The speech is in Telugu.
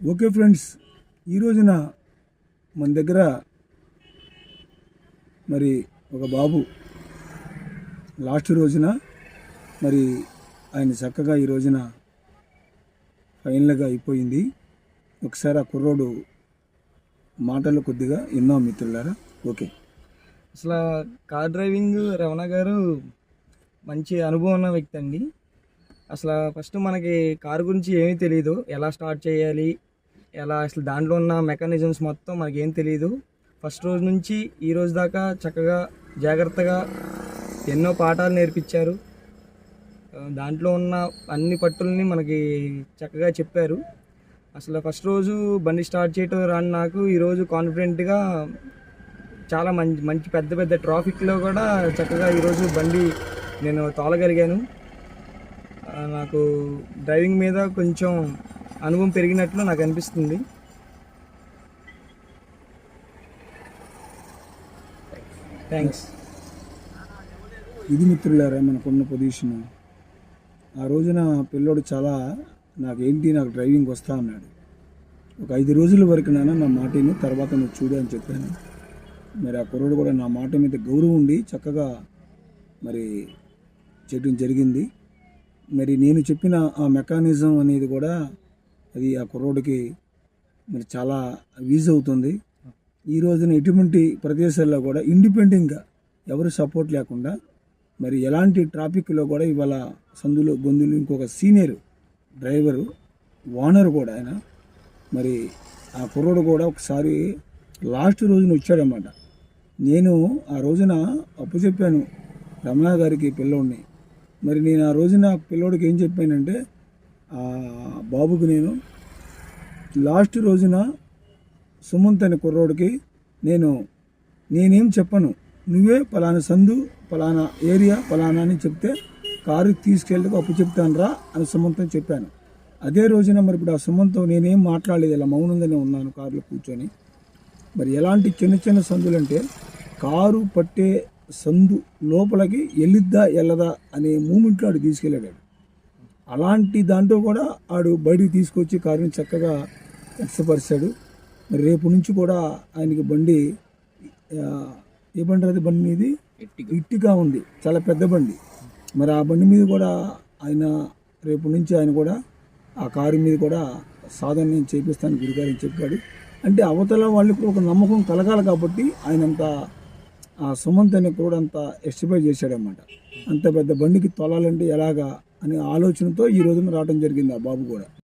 ఓకే ఫ్రెండ్స్ ఈ రోజున మన దగ్గర మరి ఒక బాబు లాస్ట్ రోజున మరి ఆయన చక్కగా ఈ రోజున ఫైనల్గా అయిపోయింది. ఒకసారి ఆ కుర్రోడు మాటలు కొద్దిగా ఎన్నో మిత్రులారా? ఓకే. అసలు కార్ డ్రైవింగ్ రమణ గారు మంచి అనుభవం ఉన్న వ్యక్తి అండి. అసలు ఫస్ట్ మనకి కారు గురించి ఏమీ తెలియదు ఎలా స్టార్ట్ చేయాలి? ఎలా అసలు దాంట్లో ఉన్న మెకానిజమ్స్ మొత్తం మనకి ఏం తెలియదు ఫస్ట్ రోజు నుంచి ఈ రోజు దాకా చక్కగా జాగ్రత్తగా ఎన్నో పాఠాలు నేర్పించారు. దాంట్లో ఉన్న అన్ని పట్టుల్ని మనకి చక్కగా చెప్పారు. అసలు ఫస్ట్ రోజు బండి స్టార్ట్ చేయటం రాని నాకు ఈరోజు కాన్ఫిడెంట్గా చాలా మంచి మంచి పెద్ద పెద్ద ట్రాఫిక్లో కూడా చక్కగా ఈరోజు బండి నేను తోలగలిగాను. నాకు డ్రైవింగ్ మీద కొంచెం అనుభవం పెరిగినట్లు నాకు అనిపిస్తుంది. థ్యాంక్స్ ఇది మిత్రులారా మనకున్న పొజిషన్ ఆ రోజున పిల్లోడు చాలా నాకేంటి నాకు డ్రైవింగ్ వస్తా అన్నాడు. ఒక ఐదు రోజుల వరకు నాన్న నా మాటని తర్వాత నువ్వు చూడు అని చెప్పాను. మరి ఆ కుర్రోడు కూడా నా మాట మీద గౌరవం ఉండి చక్కగా మరి చేయడం జరిగింది. మరి నేను చెప్పిన ఆ మెకానిజం అనేది కూడా అది ఆ కుర్రోడికి మరి చాలా వీజ్ అవుతుంది. ఈ రోజున ఎటువంటి ప్రదేశాల్లో కూడా ఇండిపెండెంట్గా ఎవరు సపోర్ట్ లేకుండా మరి ఎలాంటి ట్రాఫిక్లో కూడా ఇవాళ సందులు గొంతులు ఇంకొక సీనియర్ డ్రైవరు ఓనర్ కూడా ఆయన. మరి ఆ కుర్రోడు కూడా ఒకసారి లాస్ట్ రోజున వచ్చాడనమాట నేను ఆ రోజున అప్పు చెప్పాను రమణ గారికి పిల్లోడిని. మరి నేను ఆ రోజున నా పిల్లోడికి ఏం చెప్పానంటే ఆ బాబుకి నేను లాస్ట్ రోజున సుమంత్ అనే కుర్రోడికి నేను నేనేం చెప్పను. నువ్వే పలానా సందు పలానా ఏరియా పలానా అని చెప్తే కారు తీసుకెళ్ళకు అప్పు చెప్తాను రా అని సుమంతం చెప్పాను. అదే రోజున మరి ఇప్పుడు ఆ సుమంతం నేనేం మాట్లాడలేదు. ఇలా మౌనంగానే ఉన్నాను కారులో కూర్చొని. మరి ఎలాంటి చిన్న చిన్న సందులు అంటే కారు పట్టే సందు లోపలికి వెళ్ళిద్దా వెళ్ళదా అనే మూమెంట్లో ఆడు తీసుకెళ్ళాడు. అలాంటి దాంట్లో కూడా ఆడు బయటికి తీసుకొచ్చి కారుని చక్కగా ఎక్సపరిచాడు మరి రేపు నుంచి కూడా ఆయనకి బండి ఏ బండి అది బండి మీది? ఇట్టిగా. ఉంది. చాలా పెద్ద బండి. మరి ఆ బండి మీద కూడా ఆయన రేపు నుంచి ఆయన కూడా ఆ కారు మీద కూడా సాధన నేను చేపిస్తాను గురుగారు అని చెప్పాడు. అంటే అవతల వాళ్ళకి ఒక నమ్మకం కలగాలి కాబట్టి ఆయన అంత ఆ సుమంత్ అనే కూడా అంత ఎస్టిఫై చేశాడనమాట అంత పెద్ద బండికి తొలాలంటే ఎలాగా అనే ఆలోచనతో ఈ రోజున రావడం జరిగింది ఆ బాబు కూడా.